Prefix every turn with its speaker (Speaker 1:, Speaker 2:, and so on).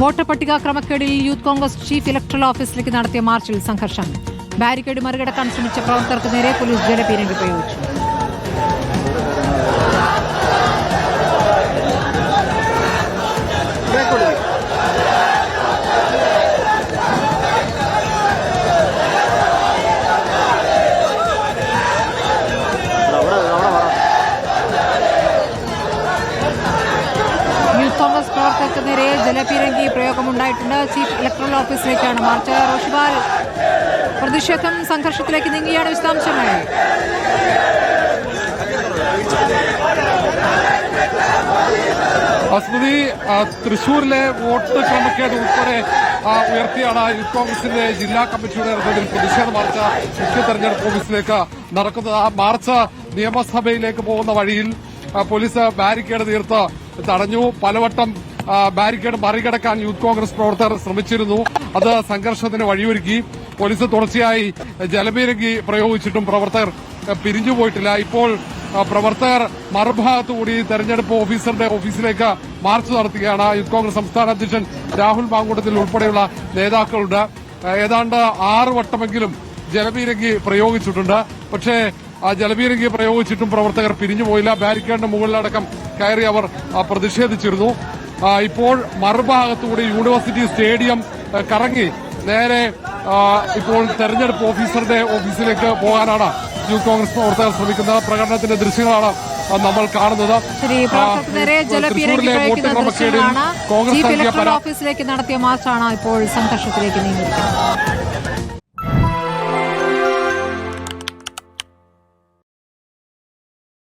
Speaker 1: Voter പട്ടിക ക്രമക്കേടിൽ youth Congress chief electoral ഓഫീസിലേക്ക് നടത്തിയ മാർച്ചിൽ സംഘർഷം. ബാരിക്കേഡ് മറികടക്കാൻ ശ്രമിച്ച പ്രവർത്തകർക്ക് നേരെ പോലീസ് ജലപീരങ്കി പ്രയോഗിച്ചു പ്രവർത്തകർക്ക് നേരെ ജലപീരങ്കി പ്രയോഗമുണ്ടായിട്ടുണ്ട്. ചീഫ് ഇലക്ട്രൽ ഓഫീസിലേക്കാണ് മാർച്ച് റോഷിബാൽ പ്രതിഷേധം സംഘർഷത്തിലേക്ക് നീങ്ങിയാണ് വിശദാംശങ്ങൾ.
Speaker 2: അസ്മൃതി തൃശൂരിലെ വോട്ട് ക്രമക്കേട് ഉൾപ്പെടെ ഉയർത്തിയാണ് യൂത്ത് കോൺഗ്രസിന്റെ ജില്ലാ കമ്മിറ്റിയുടെ നേതൃത്വത്തിൽ പ്രതിഷേധ മാർച്ച് മുഖ്യ തെരഞ്ഞെടുപ്പ് ഓഫീസിലേക്ക് നടക്കുന്നത്. ആ മാർച്ച് നിയമസഭയിലേക്ക് പോകുന്ന വഴിയിൽ പോലീസ് ബാരിക്കേഡ് തീർത്ത് തടഞ്ഞു. പലവട്ടം ബാരിക്കേഡ് മറികടക്കാൻ യൂത്ത് കോൺഗ്രസ് പ്രവർത്തകർ ശ്രമിച്ചിരുന്നു. അത് സംഘർഷത്തിന് വഴിയൊരുക്കി. പോലീസ് തുടർച്ചയായി ജലപീരങ്കി പ്രയോഗിച്ചിട്ടും പ്രവർത്തകർ പിരിഞ്ഞുപോയിട്ടില്ല ഇപ്പോൾ പ്രവർത്തകർ മറുഭാഗത്തുകൂടി തെരഞ്ഞെടുപ്പ് ഓഫീസറുടെ ഓഫീസിലേക്ക് മാർച്ച് നടത്തുകയാണ്. യൂത്ത് കോൺഗ്രസ് സംസ്ഥാന അധ്യക്ഷൻ രാഹുൽ മാങ്കൂട്ടത്തിൽ ഉൾപ്പെടെയുള്ള നേതാക്കളുണ്ട്. ഏതാണ്ട് ആറ് വട്ടമെങ്കിലും ജലപീരങ്കി പ്രയോഗിച്ചിട്ടുണ്ട്. പക്ഷേ ആ ജലപീരങ്കി പ്രയോഗിച്ചിട്ടും പ്രവർത്തകർ പിരിഞ്ഞുപോയില്ല ബാരിക്കേഡിന് മുകളിലടക്കം കയറി അവർ പ്രതിഷേധിച്ചിരുന്നു. ഇപ്പോൾ മറുഭാഗത്തുകൂടി യൂണിവേഴ്സിറ്റി സ്റ്റേഡിയം കറങ്ങി. നേരെ ഇപ്പോൾ തെരഞ്ഞെടുപ്പ് ഓഫീസറുടെ ഓഫീസിലേക്ക് പോകാനാണ് യൂത്ത് കോൺഗ്രസ് പ്രവർത്തകർ ശ്രമിക്കുന്നത്. പ്രകടനത്തിന്റെ ദൃശ്യങ്ങളാണ് നമ്മൾ കാണുന്നത്. തൃശൂരിലെ വോട്ട് ക്രമക്കേടിൽ കോൺഗ്രസ്
Speaker 1: ഓഫീസിലേക്ക് നടത്തിയ മാർച്ചാണ് ഇപ്പോൾ സംഘർഷത്തിലേക്ക് നീങ്ങിയിരിക്കുന്നത്